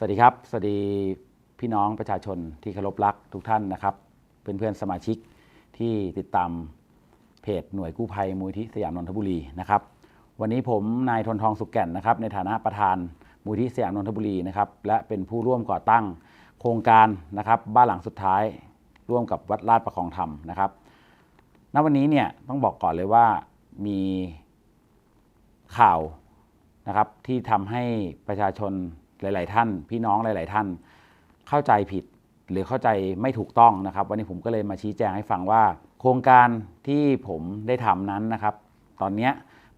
สวัสดีครับ สวัสดีพี่น้องประชาชนที่เคารพรักทุกท่านนะครับ เพื่อนเพื่อนสมาชิกที่ติดตามเพจหน่วยกู้ภัยมูลที่สยามนนทบุรีนะครับ วันนี้ผมนายทนทองสุขแก่นนะครับ ในฐานะประธานมูลที่สยามนนทบุรีนะครับและเป็นผู้ร่วมก่อตั้งโครงการนะครับบ้านหลังสุดท้ายร่วมกับวัดลาดประคองธรรมนะครับณวันนี้เนี่ยต้องบอกก่อนเลยว่ามีข่าวนะครับที่ทำให้ประชาชน หลาย ๆ ท่าน พี่น้องหลาย ๆ ท่าน เข้าใจผิดหรือเข้าใจไม่ถูกต้องนะครับ วันนี้ผมก็เลยมาชี้แจงให้ฟังว่า โครงการที่ผมได้ทำนั้นนะครับ ตอนนี้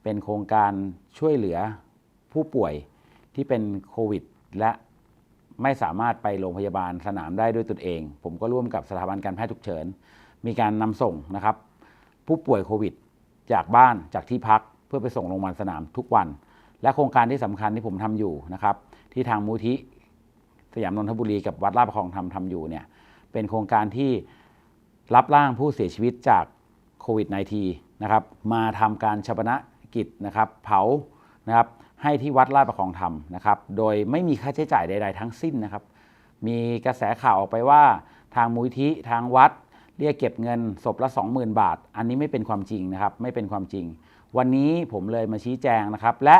เป็นโครงการช่วยเหลือผู้ป่วยที่เป็นโควิด และไม่สามารถไปโรงพยาบาลสนามได้ด้วยตนเอง ผมก็ร่วมกับสถาบันการแพทย์ฉุกเฉิน มีการนำส่งนะครับ ผู้ป่วยโควิด จากบ้านจากที่พักเพื่อไปส่งโรงพยาบาลสนามทุกวัน และโครงการที่สำคัญที่ผมทำอยู่นะครับ ที่ทางมูลที่สยามนนทบุรีกับวัดลาดประคองทำทำอยู่เนี่ยเป็นโครงการที่รับร่างผู้เสียชีวิตจากโควิด -19 นะครับมาทำการชาปนกิจนะครับเผานะครับให้ที่วัดลาดประคองธรรมนะครับโดยไม่มีค่าใช้จ่ายใด ๆ ทั้งสิ้นนะครับ มีกระแสข่าวออกไปว่าทางมูลที่ทางวัดเรียกเก็บเงินศพละ 20,000 บาท อันนี้ไม่เป็นความจริงนะครับ ไม่เป็นความจริง วันนี้ผมเลยมาชี้แจงนะครับ และ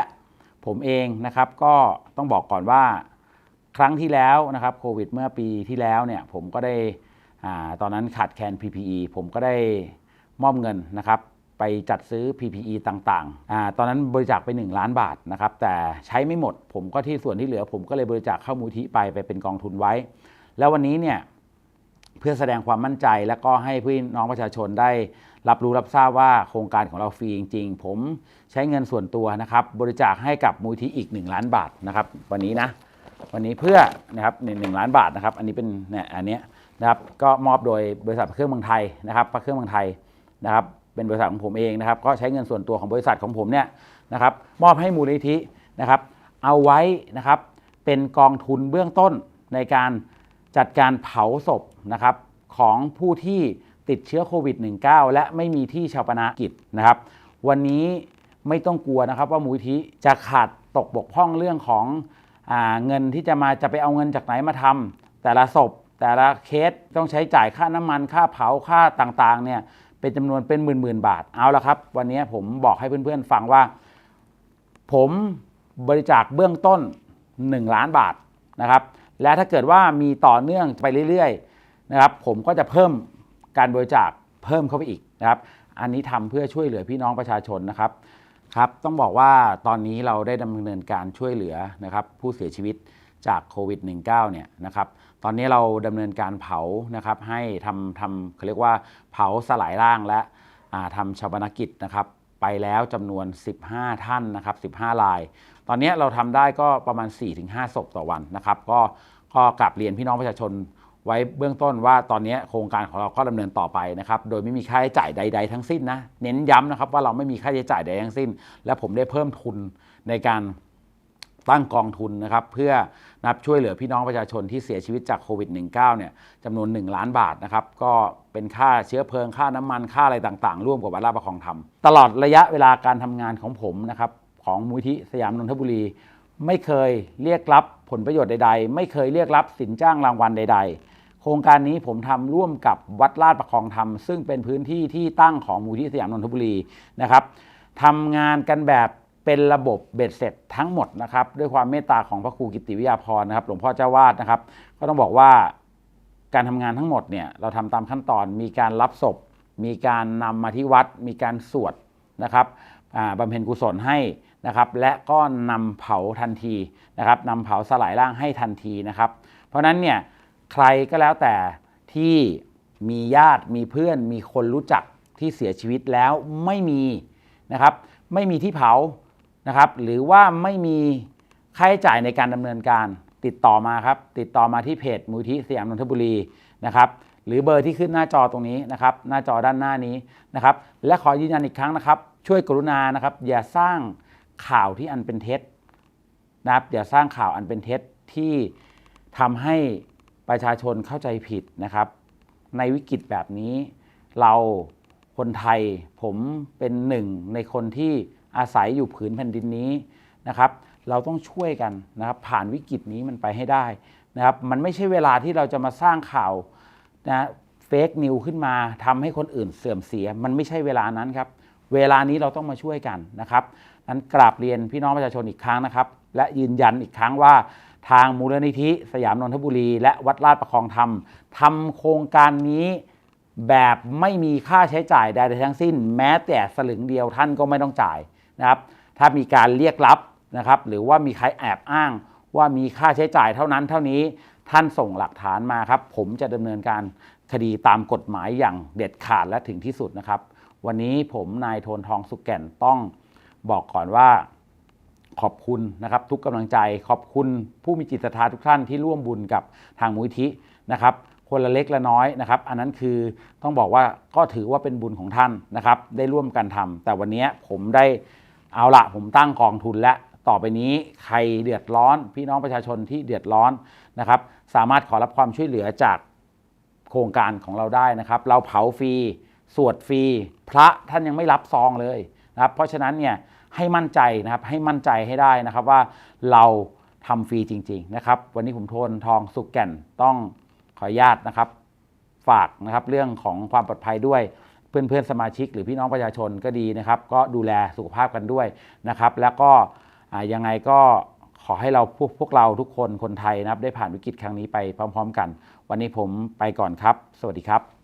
ผมเองนะครับก็ต้องบอกก่อนว่าครั้งที่แล้วนะครับโควิดเมื่อปีที่แล้วเนี่ยผมก็ได้ตอนนั้นขาดแคลน PPE ผมก็ได้มอบเงินนะครับไปจัดซื้อ PPE ต่างๆอตอนนั้นบริจาคไป 1 ล้านบาทนะครับแต่ใช้ไม่หมด ผมก็ที่ส่วนที่เหลือ ผมก็เลยบริจาคเข้ามูลที่ไปไปเป็นกองทุนไว้ แล้ววันนี้เนี่ย เพื่อแสดงความมั่นใจ และก็ให้พี่น้องประชาชนได้ รับรู้รับทราบว่าโครงการของเราฟรีจริง ๆ ผมใช้เงินส่วนตัวนะครับ บริจาคให้กับมูลที่อีก 1 ล้านบาทนะครับ วันนี้นะ วันนี้เพื่อนะครับหนึ่งล้านบาทนะครับ อันนี้เป็นเนี่ยอันเนี้ยนะครับก็มอบโดยบริษัทพระเครื่องเมืองไทยนะครับพระเครื่องเมืองไทยนะครับเป็นบริษัทของผมเองนะครับ ก็ใช้เงินส่วนตัวของบริษัทของผมเนี่ยนะครับมอบให้มูลนิธินะครับ เอาไว้นะครับเป็นกองทุนเบื้องต้นในการ จัดการเผาศพนะครับของผู้ที่ติดเชื้อโควิด -19 และไม่มีที่ชาปนกิจนะครับ วันนี้ไม่ต้องกลัวนะครับว่ามูลนิธิจะขาดตกบกพร่องเรื่องของอเงินที่จะมาจะไปเอาเงินจากไหนมาทำแต่ละศพ แต่ละเคสต้องใช้จ่ายค่าน้ำมันค่าเผาค่าต่างๆเนี่ยเป็นจำนวนเป็นหมื่นๆบาทเอาละครับ วันนี้ผมบอกให้เพื่อนๆฟังว่า ผมบริจาคเบื้องต้น 1 ล้านบาทนะครับ และถ้าเกิดว่ามีต่อเนื่องไปเรื่อยๆนะครับผมก็จะเพิ่มการบริจาคเพิ่มเข้าไปอีกนะครับ อันนี้ทำเพื่อช่วยเหลือพี่น้องประชาชนนะครับครับ ต้องบอกว่าตอนนี้เราได้ดำเนินการช่วยเหลือนะครับผู้เสียชีวิตจากโควิด -19 เนี่ยนะครับ ตอนนี้เราดำเนินการเผานะครับให้ทำทำเขาเรียกว่าเผาสลายร่างและอ่าทำชาปนกิจนะครับ ไปแล้วจำนวน 15 ท่านนะครับ15ลาย ตอนนี้เราทำได้ก็ประมาณ 4-5 ศพต่อวันนะครับ ก็ก็กลับเรียนพี่น้องประชาชนไว้เบื้องต้นว่าตอนนี้โครงการของเราก็ดำเนินต่อไปนะครับ โดยไม่มีค่าใช้จ่ายใด ๆ ทั้งสิ้นนะ เน้นย้ำนะครับว่าเราไม่มีค่าใช้จ่ายใดทั้งสิ้น และผมได้เพิ่มทุนในการ ตั้งกองทุนนะครับเพื่อนับช่วยเหลือพี่น้องประชาชนที่เสียชีวิตจากโควิด -19 เนี่ยจำนวน 1 ล้านบาทนะครับก็เป็นค่าเชื้อเพลิงค่าน้ำมันค่าอะไรต่างๆ ร่วมกับวัดลาดประคองธรรมตลอดระยะเวลาการทำงานของผมนะครับของมูลที่สยามนนทบุรี ไม่เคยเรียกรับผลประโยชน์ใด ๆ ไม่เคยเรียกรับสินจ้างรางวัลใด ๆโครงการนี้ผมทำร่วมกับวัดลาดประคองธรรม ซึ่งเป็นพื้นที่ที่ตั้งของมูลที่สยามนนทบุรีนะครับทำงานกันแบบ เป็นระบบเบ็ดเสร็จทั้งหมดนะครับด้วยความเมตตาของพระครูกิติวิทยาพรนะครับ หลวงพ่อเจ้าวาดนะครับ ก็ต้องบอกว่าการทำงานทั้งหมดเนี่ยเราทำตามขั้นตอนมีการรับศพ มีการนำมาที่วัด มีการสวดนะครับอ่าบำเพ็ญกุศลให้นะครับ และก็นำเผาทันทีนะครับนำเผาสลายร่างให้ทันทีนะครับ เพราะฉะนั้นเนี่ยใครก็แล้วแต่ที่มีญาติมีเพื่อนมีคนรู้จักที่เสียชีวิตแล้วไม่มีนะครับ ไม่มีที่เผา นะครับ หรือว่าไม่มีค่าใช้จ่ายในการดำเนินการ ติดต่อมาครับ ติดต่อมาที่เพจมูลที่สยามนนทบุรีนะครับ หรือเบอร์ที่ขึ้นหน้าจอตรงนี้นะครับ หน้าจอด้านหน้านี้นะครับ และขอยืนยันอีกครั้งนะครับ ช่วยกรุณานะครับ อย่าสร้างข่าวที่อันเป็นเท็จนะครับ อย่าสร้างข่าวอันเป็นเท็จที่ทำให้ประชาชนเข้าใจผิดนะครับ ในวิกฤตแบบนี้เราคนไทยผมเป็นหนึ่งในคนที่ อาศัยอยู่ผืนแผ่นดินนี้นะครับ เราต้องช่วยกันนะครับ ผ่านวิกฤตนี้มันไปให้ได้นะครับ มันไม่ใช่เวลาที่เราจะมาสร้างข่าวนะเฟกนิวขึ้นมาทำให้คนอื่นเสื่อมเสีย มันไม่ใช่เวลานั้นครับ เวลานี้เราต้องมาช่วยกันนะครับนั้นกราบเรียนพี่น้องประชาชนอีกครั้งนะครับ และยืนยันอีกครั้งว่าทางมูลนิธิสยามนนทบุรี และวัดลาดประคองธรรมทำโครงการนี้แบบไม่มีค่าใช้จ่ายใดๆทั้งสิ้น แม้แต่สลึงเดียวท่านก็ไม่ต้องจ่าย นะครับถ้ามีการเรียกรับนะครับหรือว่ามีใครแอบอ้างว่ามีค่าใช้จ่ายเท่านั้นเท่านี้ท่านส่งหลักฐานมาครับ ผมจะดำเนินการคดีตามกฎหมายอย่างเด็ดขาดและถึงที่สุดนะครับ วันนี้ผมนายโทนทองสุกแก่นต้องบอกก่อนว่าขอบคุณนะครับ ทุกกำลังใจขอบคุณผู้มีจิตศรัทธาทุกท่านที่ร่วมบุญกับทางมูลทินะครับ คนละเล็กละน้อยนะครับ อันนั้นคือต้องบอกว่าก็ถือว่าเป็นบุญของท่านนะครับ ได้ร่วมกันทำแต่วันนี้ผมได้ เอาละผมตั้งกองทุนและต่อไปนี้ใครเดือดร้อน พี่น้องประชาชนที่เดือดร้อนนะครับ สามารถขอรับความช่วยเหลือจากโครงการของเราได้นะครับ เราเผาฟรีสวดฟรีพระท่านยังไม่รับซองเลยนะครับเพราะฉะนั้นเนี่ยให้มั่นใจนะครับให้มั่นใจให้ได้นะครับว่าเราทำฟรีจริง ๆ นะครับ วันนี้ผมโทนทองสุกแก่นต้องขออนุญาตนะครับ ฝากนะครับเรื่องของความปลอดภัยด้วย เพื่อนๆสมาชิกหรือพี่น้องประชาชนก็ดีนะครับ ก็ดูแลสุขภาพกันด้วยนะครับ แล้วก็ยังไงก็ขอให้เราพวกพวกเราทุกคนคนไทยนะครับ ได้ผ่านวิกฤตครั้งนี้ไปพร้อม ๆ กัน วันนี้ผมไปก่อนครับ สวัสดีครับ